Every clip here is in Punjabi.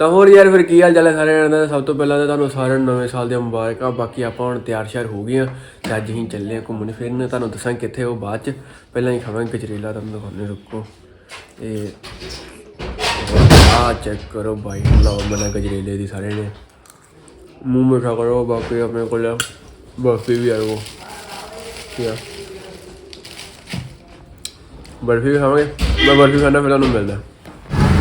ਤਾਂ ਹੋਰ ਯਾਰ ਫਿਰ ਕੀ ਹਾਲ ਚਾਲ ਹੈ ਸਾਰੇ ਜਣਿਆਂ ਦਾ? ਸਭ ਤੋਂ ਪਹਿਲਾਂ ਤਾਂ ਤੁਹਾਨੂੰ ਸਾਰਿਆਂ ਨੂੰ ਨਵੇਂ ਸਾਲ ਦੀਆਂ ਮੁਬਾਰਕਾਂ। ਬਾਕੀ ਆਪਾਂ ਹੁਣ ਤਿਆਰ ਸ਼ਿਆਰ ਹੋ ਗਏ ਆ ਤੇ ਅੱਜ ਅਸੀਂ ਚੱਲੇ ਆ ਘੁੰਮਣ ਫਿਰਨ। ਤੁਹਾਨੂੰ ਦੱਸਾਂ ਕਿੱਥੇ ਉਹ ਬਾਅਦ ਚ। ਪਹਿਲਾਂ ਹੀ ਖਾਵਾਂਗੇ ਕਚਰੇਲਾ, ਤੁਹਾਨੂੰ ਦਿਖਾਉਂਦੇ ਰੁਕੋ। ਤੇ ਆ ਚੈੱਕ ਕਰੋ ਬਾਈ, ਲਾਓ ਮਨਾ ਗਜਰੇਲੇ ਦੀ ਸਾਰੇ ਨੇ। ਮੂੰਹ ਮਿਠਾ ਕਰੋ ਬਾਕੀ ਆਪਣੇ ਕੋਲ। ਬਰਫੀ ਵੀ ਆ ਉਹ ਬਰਫੀ ਵੀ ਖਾਵਾਂਗੇ। ਮੈਂ ਬਰਫੀ ਖਾਣਾ ਫਿਰ ਤੁਹਾਨੂੰ ਮਿਲਦਾ।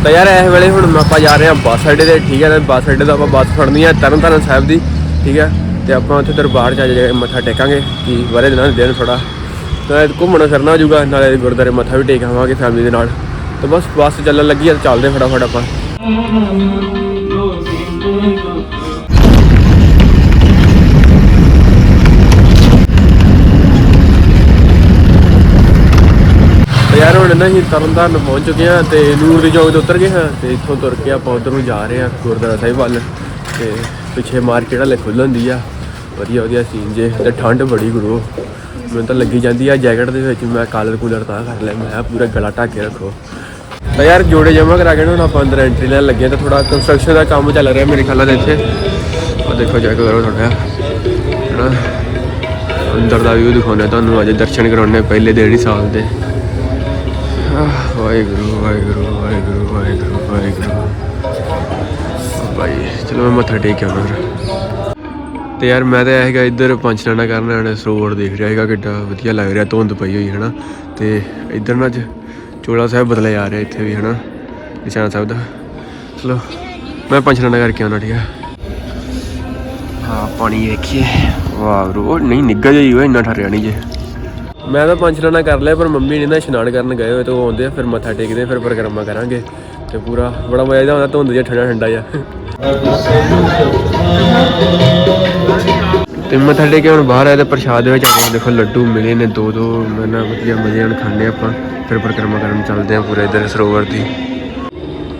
ਤਾਂ ਯਾਰ ਇਸ ਵੇਲੇ ਹੁਣ ਆਪਾਂ ਜਾ ਰਹੇ ਹਾਂ ਬੱਸ ਅੱਡੇ ਤੇ, ਠੀਕ ਹੈ ਬੱਸ ਅੱਡੇ ਤੋਂ ਆਪਾਂ ਬੱਸ ਫੜਨੀ ਹੈ ਤਰਨਤਾਰਨ ਸਾਹਿਬ ਦੀ, ਠੀਕ ਹੈ ਤੇ ਆਪਾਂ ਉੱਥੇ ਦਰਬਾਰ ਚ ਆ ਜਾ ਮੱਥਾ ਟੇਕਾਂਗੇ ਕਿ ਬਾਰੇ ਦਿਨਾਂ ਦੇ ਦਿਨ ਥੋੜਾ ਤਾਂ ਘੁੰਮਣਾ ਫਿਰਨਾ ਹੋ ਜਾਊਗਾ ਨਾਲੇ ਗੁਰਦਾਰੇ ਮੱਥਾ ਵੀ ਟੇਕ ਆਵਾਂਗੇ ਫੈਮਿਲੀ ਦੇ ਨਾਲ। ਤਾਂ ਬਸ ਬੱਸ ਚੱਲਣ ਲੱਗੀ ਆ ਤਾਂ ਚੱਲਦੇ ਫਟਾਫਟ ਆਪਾਂ। ਤੇ ਹੁਣ ਨਾ ਅਸੀਂ ਤਰਨਤਾਰਨ ਪਹੁੰਚ ਚੁੱਕੇ ਹਾਂ ਤੇ ਨੂਰ ਦੀ ਚੌਕ ਤੇ ਉਤਰ ਗਏ ਹਾਂ ਤੇ ਇੱਥੋਂ ਤੁਰ ਕੇ ਆਪਾਂ ਉਧਰ ਨੂੰ ਜਾ ਰਹੇ ਹਾਂ ਗੁਰਦੁਆਰਾ ਸਾਹਿਬ ਵੱਲ ਤੇ ਪਿੱਛੇ ਮਾਰਕੀਟ ਵਾਲੇ ਖੁੱਲ੍ਹ ਹੁੰਦੀ ਆ। ਵਧੀਆ ਵਧੀਆ ਸੀਨ ਜੇ ਤੇ ਠੰਡ ਬੜੀ ਗੁਰੂ। ਮੈਨੂੰ ਤਾਂ ਲੱਗੀ ਜਾਂਦੀ ਆ ਜੈਕਟ ਦੇ ਵਿੱਚ ਮੈਂ ਕਾਲਰ ਕੂਲਰ ਤਾਂ ਕਰ ਲਿਆ, ਮੈਂ ਪੂਰਾ ਗਲਾ ਢੱਕ ਕੇ ਰੱਖੋ। ਤਾਂ ਯਾਰ ਜੋੜੇ ਜਮਾ ਕਰਾ ਕੇ ਨਾ ਹੁਣ ਆਪਾਂ ਅੰਦਰ ਐਂਟਰੀ ਲੈਣ ਲੱਗੇ ਹਾਂ ਤੇ ਥੋੜਾ ਕੰਸਟਰਕਸ਼ਨ ਦਾ ਕੰਮ ਚੱਲ ਰਿਹਾ ਮੇਰੇ ਖਿਆਲ ਨਾਲ ਇੱਥੇ। ਆ ਦੇਖੋ ਚੈੱਕ ਕਰੋ ਥੋੜਾ ਹਨਾ? ਅੰਦਰ ਦਾ ਵੀਊ ਦਿਖਾਉਂਦੇ ਹਾਂ ਤੁਹਾਨੂੰ, ਅੱਜ ਦਰਸ਼ਨ ਕਰਾਉਣੇ ਪਹਿਲੇ ਦਿਨ ਹੀ ਸਾਲ ਦੇ। ਵਾਹਿਗੁਰੂ ਵਾਹਿਗੁਰੂ ਵਾਹਿਗੁਰੂ ਵਾਹਿਗੁਰੂ ਵਾਹਿਗੁਰੂ। ਆ ਭਾਈ, ਚਲੋ ਮੈਂ ਮੱਥਾ ਟੇਕ ਕੇ ਆਉਣਾ ਫਿਰ। ਤੇ ਯਾਰ ਮੈਂ ਤਾਂ ਹੈਗਾ ਇੱਧਰ ਪੰਚਨਾਨਾ ਕਰਨ ਆਣਾ ਸਰੋਵਰ ਦੇਖ ਰਿਹਾ ਹੈਗਾ, ਕਿੱਡਾ ਵਧੀਆ ਲੱਗ ਰਿਹਾ, ਧੁੰਦ ਪਈ ਹੋਈ ਹੈ ਨਾ ਤੇ ਇੱਧਰ ਨਾ ਅੱਜ ਚੋਲਾ ਸਾਹਿਬ ਬਦਲੇ ਆ ਰਿਹਾ ਇੱਥੇ ਵੀ ਹੈ ਨਾ ਨਿਸ਼ਾਨ ਸਾਹਿਬ ਦਾ। ਚਲੋ, ਮੈਂ ਪੰਚਨਾਨਾ ਕਰਕੇ ਆਉਣਾ, ਠੀਕ ਆ ਹਾਂ, ਪਾਣੀ ਵੇਖੀਏ। ਵਾਹ ਬਰੋ ਨਹੀਂ ਨਿੱਗਾ ਜਿਹਾ ਹੀ ਹੋਇਆ, ਇੰਨਾ ਠਰਿਆ ਨਹੀਂ ਜੇ। ਮੈਂ ਤਾਂ ਪੰਜ ਪੰਚਨਾਨਾ ਕਰ ਲਿਆ ਪਰ ਮੰਮੀ ਨੇ ਨਾ ਇਸ਼ਨਾਨ ਕਰਨ ਗਏ ਹੋਏ ਤੇ ਉਹ ਆਉਂਦੇ ਆ ਫਿਰ ਮੱਥਾ ਟੇਕਦੇ ਆ, ਫਿਰ ਪਰਿਕਰਮਾ ਕਰਾਂਗੇ। ਤੇ ਪੂਰਾ ਬੜਾ ਮਜ਼ਾ ਆਉਂਦਾ ਧੁੰਦ ਜਿਹਾ ਠੰਡਾ ਠੰਡਾ ਜਿਹਾ। ਤੇ ਮੱਥਾ ਟੇਕ ਕੇ ਹੁਣ ਬਾਹਰ ਆਏ ਤੇ ਪ੍ਰਸ਼ਾਦ ਦੇ ਵਿੱਚ ਆਪਾਂ ਦੇਖੋ ਲੱਡੂ ਮਿਲੇ ਨੇ ਦੋ ਦੋ ਮੈਂ ਨਾ ਵਧੀਆ ਮਜ਼ੇ ਨਾਲ ਖਾਣੇ ਆਪਾਂ। ਫਿਰ ਪਰਿਕਰਮਾ ਕਰਨ ਚੱਲਦੇ ਆ ਪੂਰੇ ਇਧਰ ਸਰੋਵਰ ਦੀ।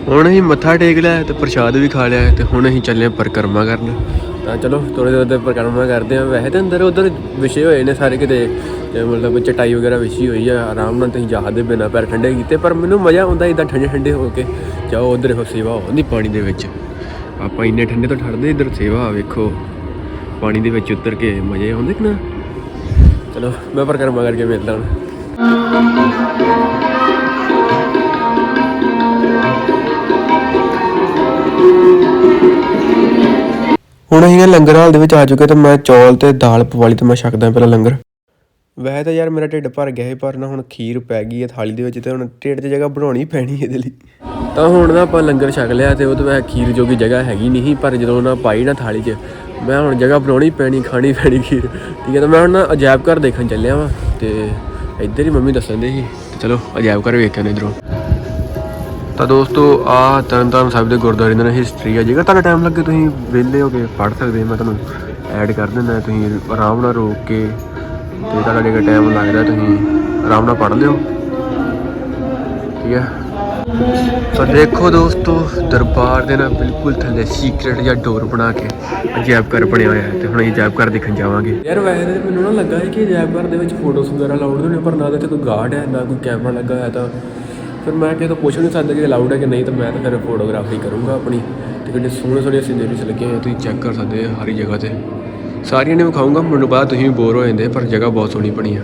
ਹੁਣ ਅਸੀਂ ਮੱਥਾ ਟੇਕ ਲਿਆ ਤੇ ਪ੍ਰਸ਼ਾਦ ਵੀ ਖਾ ਲਿਆ ਤੇ ਹੁਣ ਅਸੀਂ ਚੱਲੇ ਆ ਪਰਿਕਰਮਾ ਕਰਨ। ਤਾਂ ਚਲੋ ਥੋੜੇ ਜਿਹੇ ਪਰਿਕਰਮਾ ਕਰਦੇ ਆ ਵੈਸੇ ਤਾਂ ਅੰਦਰ ਉਧਰ ਵਿਸ਼ੇ ਹੋਏ ਨੇ ਸਾਰੇ ਕਿਤੇ। ਤੇ ਮਤਲਬ ਚਟਾਈ ਵਗੈਰਾ ਵਿਛੀ ਹੋਈ ਆ, ਆਰਾਮ ਨਾਲ ਤੁਸੀਂ ਜਾ ਦੇ ਬਿਨਾ ਪੈਰ ਠੰਡੇ ਕੀਤੇ। ਪਰ ਮੈਨੂੰ ਮਜ਼ਾ ਆਉਂਦਾ ਇਦਾਂ ਠੰਡੇ ਠੰਡੇ ਹੋ ਕੇ। ਜਾਓ, ਉਧਰ ਦੇਖੋ, ਸੇਵਾ ਹੁੰਦੀ ਪਾਣੀ ਦੇ ਵਿੱਚ। ਆਪਾਂ ਇੰਨੇ ਠੰਡੇ ਤੋਂ ਠੜਦੇ ਇਧਰ ਸੇਵਾ, ਵੇਖੋ। ਪਾਣੀ ਦੇ ਵਿੱਚ ਉਤਰ ਕੇ ਮਜ਼ੇ ਆਉਂਦੇ ਕਿ ਨਾ? ਚਲੋ, ਮੈਂ ਪਰਿਕਰਮਾ ਕਰਕੇ ਮਿਲਦਾ ਹਾਂ। ਹੁਣ ਅਸੀਂ ਲੰਗਰ ਹਾਲ ਦੇ ਵਿੱਚ ਆ ਚੁੱਕੇ ਤੇ ਮੈਂ ਚੌਲ ਤੇ ਦਾਲ ਪਵਾਲੀ ਤੇ ਮੈਂ ਛਕਦਾ ਪਹਿਲਾਂ ਲੰਗਰ। ਵੈਸੇ ਤਾਂ ਯਾਰ ਮੇਰਾ ਢਿੱਡ ਭਰ ਗਿਆ ਸੀ, ਪਰ ਨਾ ਹੁਣ ਖੀਰ ਪੈ ਗਈ ਹੈ ਥਾਲੀ ਦੇ ਵਿੱਚ ਤੇ ਹੁਣ ਢਿੱਡ 'ਚ ਜਗ੍ਹਾ ਬਣਾਉਣੀ ਪੈਣੀ ਇਹਦੇ ਲਈ। ਤਾਂ ਹੁਣ ਨਾ ਆਪਾਂ ਲੰਗਰ ਛਕ ਲਿਆ ਤੇ ਉਹ ਤਾਂ ਵੈਸੇ ਖੀਰ ਜੋਗੀ ਜਗ੍ਹਾ ਹੈਗੀ ਨਹੀਂ ਪਰ ਜਦੋਂ ਨਾ ਪਾਈ ਨਾ ਥਾਲੀ 'ਚ, ਮੈਂ ਹੁਣ ਜਗ੍ਹਾ ਬਣਾਉਣੀ ਪੈਣੀ, ਖਾਣੀ ਪੈਣੀ ਖੀਰ। ਠੀਕ ਹੈ, ਤਾਂ ਮੈਂ ਹੁਣ ਨਾ ਅਜਾਇਬ ਘਰ ਦੇਖਣ ਚੱਲਿਆ ਵਾਂ ਤੇ ਇੱਧਰ ਹੀ ਮੰਮੀ ਦੱਸਣ ਦੇ ਸੀ, ਤੇ ਚਲੋ ਅਜਾਇਬ ਘਰ ਵੇਖਣ ਕੇ ਇੱਧਰੋਂ। ਤਾਂ ਦੋਸਤੋ ਆ ਤਰਨਤਾਰਨ ਸਾਹਿਬ ਦੇ ਗੁਰਦੁਆਰੇ ਦੀ ਨਾ ਹਿਸਟਰੀ ਆ। ਜੇਕਰ ਤੁਹਾਨੂੰ ਟਾਈਮ ਲੱਗੇ ਤੁਸੀਂ ਵਿਹਲੇ ਹੋ ਕੇ ਪੜ੍ਹ ਸਕਦੇ ਹੋ, ਮੈਂ ਤੁਹਾਨੂੰ ਐਡ ਕਰ ਦਿੰਦਾ ਤੁਸੀਂ ਆਰਾਮ ਨਾਲ ਰੋਕ ਕੇ ਤੇ ਤੁਹਾਡਾ ਜੇਕਰ ਟਾਈਮ ਲੱਗਦਾ ਤੁਸੀਂ ਆਰਾਮ ਨਾਲ ਪੜ੍ਹ ਲਿਓ। ਠੀਕ ਹੈ ਤਾਂ ਦੇਖੋ ਦੋਸਤੋ ਦਰਬਾਰ ਦੇ ਨਾਲ ਬਿਲਕੁਲ ਥੱਲੇ ਸੀਕ੍ਰੇਟ ਜਾਂ ਡੋਰ ਬਣਾ ਕੇ ਅਜਾਇਬ ਘਰ ਬਣਿਆ ਹੋਇਆ ਹੈ ਤੇ ਹੁਣ ਅਸੀਂ ਅਜਾਇਬ ਘਰ ਦੇਖਣ ਜਾਵਾਂਗੇ। ਯਾਰ ਵੈਸੇ ਮੈਨੂੰ ਨਾ ਲੱਗਾ ਹੈ ਕਿ ਅਜਾਇਬ ਘਰ ਦੇ ਵਿੱਚ ਫੋਟੋਸ ਵਗੈਰਾ ਲਾਉਡ ਨੇ ਪਰ ਨਾ ਤਾਂ ਇੱਥੇ ਕੋਈ ਗਾਰਡ ਹੈ ਨਾ ਕੋਈ ਕੈਮਰਾ ਲੱਗਾ ਹੋਇਆ ਤਾਂ ਫਿਰ ਮੈਂ ਕਿਸੇ ਤੋਂ ਪੁੱਛ ਨਹੀਂ ਸਕਦਾ ਕਿ ਅਲਾਊਡ ਹੈ ਕਿ ਨਹੀਂ, ਤਾਂ ਮੈਂ ਤਾਂ ਫਿਰ ਫੋਟੋਗ੍ਰਾਫੀ ਕਰੂੰਗਾ ਆਪਣੀ। ਤੇ ਕਿੰਨੇ ਸੋਹਣੇ ਸੋਹਣੇ ਸੀਨਰੀਜ਼ ਲੱਗੇ ਹੋਏ ਤੁਸੀਂ ਚੈੱਕ ਕਰ ਸਕਦੇ ਹੋ ਹਰੀ ਜਗ੍ਹਾ ਤੇ। ਸਾਰੀਆਂ ਨੇ ਵਿਖਾਊਂਗਾ ਮੈਨੂੰ ਪਤਾ ਤੁਸੀਂ ਵੀ ਬੋਰ ਹੋ ਜਾਂਦੇ, ਪਰ ਜਗ੍ਹਾ ਬਹੁਤ ਸੋਹਣੀ ਬਣੀ ਆ।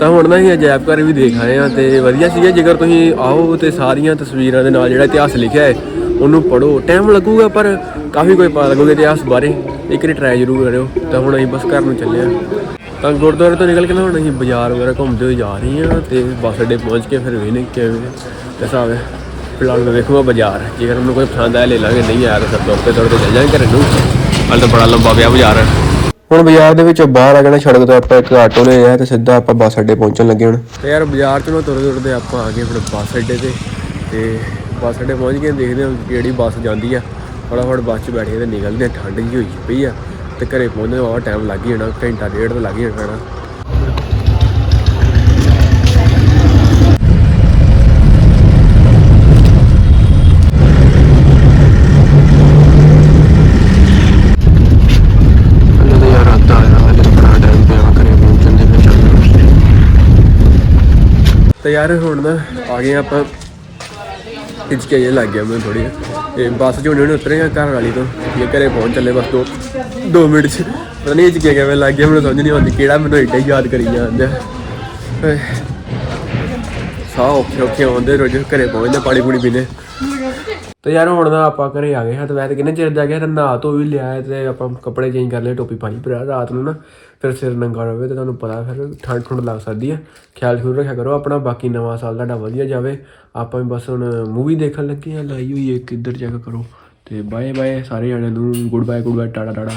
ਤਾਂ ਹੁਣ ਨਾ ਅਸੀਂ ਅਜਾਇਬ ਘਰ ਵੀ ਦੇਖ ਆਏ ਆ, ਤੇ ਵਧੀਆ ਸੀਗਾ, ਜੇਕਰ ਤੁਸੀਂ ਆਓ ਤੇ ਸਾਰੀਆਂ ਤਸਵੀਰਾਂ ਦੇ ਨਾਲ ਜਿਹੜਾ ਇਤਿਹਾਸ ਲਿਖਿਆ ਹੈ, ਉਹਨੂੰ ਪੜੋ ਟਾਈਮ ਲੱਗੂਗਾ, ਪਰ ਕਾਫੀ ਕੋਈ ਪਤਾ ਲੱਗੂਗਾ ਇਤਿਹਾਸ ਬਾਰੇ। ਇੱਕ ਵਾਰੀ ਟਰਾਈ ਜ਼ਰੂਰ ਕਰਿਓ। ਤਾਂ ਹੁਣ ਅਸੀਂ ਬਸ ਘਰ ਨੂੰ ਚੱਲੇ ਆ। ਤਾਂ ਗੁਰਦੁਆਰੇ ਤੋਂ ਨਿਕਲ ਕੇ ਨਾ ਹੁਣ ਅਸੀਂ ਬਾਜ਼ਾਰ ਵਗੈਰਾ ਘੁੰਮਦੇ ਹੋਏ ਜਾ ਰਹੇ ਹਾਂ ਤੇ ਬੱਸ ਅੱਡੇ ਪਹੁੰਚ ਕੇ ਫਿਰ ਵੇਨੇ ਕਿਵੇਂ ਤੇ ਹਿਸਾਬ ਹੈ ਫਿਲਹਾਲ ਮੈਂ ਦੇਖੂਗਾ ਬਾਜ਼ਾਰ ਜੇਕਰ ਮੈਨੂੰ ਕੋਈ ਪਸੰਦ ਆਇਆ ਲੈ ਲਾਂਗੇ ਨਹੀਂ ਆਇਆ ਤਾਂ ਫਿਰ ਤੁਰ ਕੇ ਚੱਲ ਜਾਵਾਂਗੇ ਘਰੇ ਨੂੰ। ਹਾਲੇ ਤਾਂ ਬੜਾ ਲੰਬਾ ਪਿਆ ਬਾਜ਼ਾਰ। ਹੁਣ ਬਾਜ਼ਾਰ ਦੇ ਵਿੱਚੋਂ ਬਾਹਰ ਆ ਨਾ ਸੜਕ ਤੋਂ ਆਪਾਂ ਇੱਕ ਆਟੋ ਲਿਆ ਤੇ ਸਿੱਧਾ ਆਪਾਂ ਬੱਸ ਅੱਡੇ ਪਹੁੰਚਣ ਲੱਗੇ ਹੁਣ। ਤੇ ਯਾਰ ਬਾਜ਼ਾਰ ਚੋਂ ਨਾ ਤੁਰਦੇ ਤੁਰਦੇ ਆਪਾਂ ਆ ਗਏ ਫਿਰ ਬੱਸ ਅੱਡੇ ਤੇ। ਤੇ ਬੱਸ ਅੱਡੇ ਪਹੁੰਚ ਕੇ ਦੇਖਦੇ ਹਾਂ ਕਿਹੜੀ ਬੱਸ ਜਾਂਦੀ ਆ। ਫਟਾਫਟ ਬੱਸ 'ਚ ਬੈਠ ਤੇ ਨਿਕਲਦੇ ਠੰਡ ਜਿਹੀ ਹੋਈ ਪਈ ਆ। ਤੇ ਘਰੇ ਪਹੁੰਚਦੇ ਨੂੰ ਟਾਈਮ ਲੱਗ ਹੀ ਜਾਣਾ ਘੰਟਾ ਡੇਢ ਤਾਂ ਲੱਗ ਹੀ ਜਾਣਾ ਹਲੇ ਤਾਂ ਯਾਰ ਪਹੁੰਚਣ ਹੁਣ ਨਾ ਆ ਗਏ ਆਪਾਂ ਹਿਚਕੇ ਜੇ ਲੱਗ ਗਿਆ ਮੈਨੂੰ ਥੋੜੀ ਤੇ ਬੱਸ ਚ ਹੁਣੇ ਉਤਰੇ ਆ ਘਰ ਵਾਲੀ ਤੋਂ। ਇਹ ਘਰੇ ਪਹੁੰਚ ਚੱਲੇ ਬਸ ਦੋ ਦੋ ਮਿੰਟ ਚ। ਪਤਾ ਨਹੀਂ ਹਿਚਕੇ ਕਿਵੇਂ ਲੱਗ ਗਿਆ, ਮੈਨੂੰ ਸਮਝ ਨਹੀਂ ਆਉਂਦੀ ਕਿਹੜਾ ਮੈਨੂੰ ਏਡਾ ਹੀ ਯਾਦ ਕਰੀ ਜਾਂਦਾ। ਸਾਹ ਔਖੇ ਔਖੇ ਆਉਂਦੇ ਰੋਜ਼, ਘਰੇ ਪਹੁੰਚਦੇ ਪਾਣੀ ਪੂਣੀ ਪੀਣੇ ਤੇ ਯਾਰ ਹੁਣ ਨਾ ਆਪਾਂ ਘਰੇ ਆ ਗਏ ਹਾਂ ਤੇ ਵੈਸੇ ਕਿੰਨੇ ਚਿਰ ਦਾ ਗਿਆ, ਤੇ ਨਹਾ ਧੋ ਵੀ ਲਿਆ ਤੇ ਆਪਾਂ ਕੱਪੜੇ ਚੇਂਜ ਕਰ ਲਏ, ਟੋਪੀ ਪਾਈ ਪਰ ਰਾਤ ਨੂੰ ਨਾ। ਫਿਰ ਸਿਰ ਨੰਗਾ ਰਵੇ ਤੇ ਤੁਹਾਨੂੰ ਪਤਾ ਫਿਰ ਠੰਡ ਠੁੰਡ ਲੱਗ ਸਕਦੀ ਹੈ ਖਿਆਲ ਖਿਆਲ ਰੱਖਿਆ ਕਰੋ, ਆਪਣਾ ਬਾਕੀ ਨਵਾਂ ਸਾਲ ਤੁਹਾਡਾ ਵਧੀਆ ਜਾਵੇ। ਆਪਾਂ ਵੀ ਬਸ ਹੁਣ ਮੂਵੀ ਦੇਖਣ ਲੱਗੇ ਆ, ਲਾਈ ਹੋਈ ਹੈ ਕਿੱਧਰ ਚੈੱਕ ਕਰੋ। ਤੇ ਬਾਏ ਬਾਏ ਸਾਰੇ ਜਣਿਆਂ ਨੂੰ good bye good bye tata tata